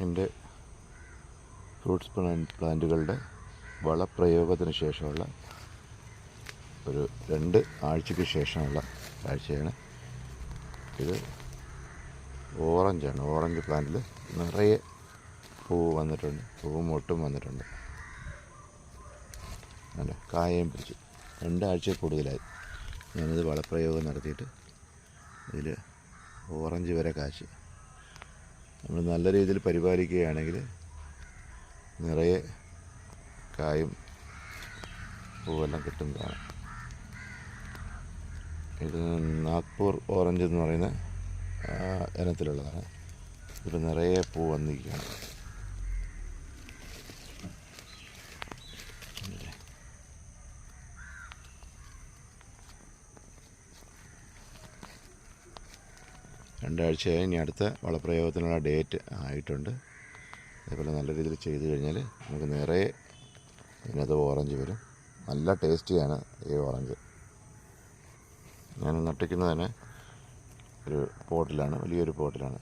എന്റെ fruits plant പ്ലാന്റുകളുടെ വളപ്രയോഗത്തിന് ശേഷമുള്ള ഒരു രണ്ട് ആഴ്ചയ്ക്ക് ശേഷമുള്ള ആഴ്ചയാണ്. ഇത് ഓറഞ്ചാണ് ഓറഞ്ച് പ്ലാന്റിൽ നിറയെ പൂവ് വന്നിട്ടുണ്ട്. പൂവും മൊട്ടും വന്നിട്ടുണ്ട്. അല്ല കായയും പിടിച്ചു. രണ്ടാഴ്ച കൂടുതലായി. ഞാനിത് വളപ്രയോഗം നടത്തിയിട്ട് ഇതിൽ ഓറഞ്ച് വരെ കാശ് നമ്മൾ നല്ല രീതിയിൽ പരിപാലിക്കുകയാണെങ്കിൽ നിറയെ കായും പൂവെല്ലാം കിട്ടും കാണാം. ഇത് നാഗ്പൂർ ഓറഞ്ച് എന്ന് പറയുന്ന ഇനത്തിലുള്ളതാണ്. ഇതിൽ നിറയെ പൂ വന്നിരിക്കുകയാണ്. രണ്ടാഴ്ചയായി ഇനി അടുത്ത വളപ്രയോഗത്തിനുള്ള ഡേറ്റ് ആയിട്ടുണ്ട്. അതേപോലെ നല്ല രീതിയിൽ ചെയ്തു കഴിഞ്ഞാൽ നമുക്ക് നിറയെ ഇതിനകത്ത് ഓറഞ്ച് വരും. നല്ല ടേസ്റ്റിയാണ് ഈ ഓറഞ്ച് ഞാൻ നട്ടിക്കുന്നത് തന്നെ ഒരു പോട്ടിലാണ് വലിയൊരു പോട്ടിലാണ്.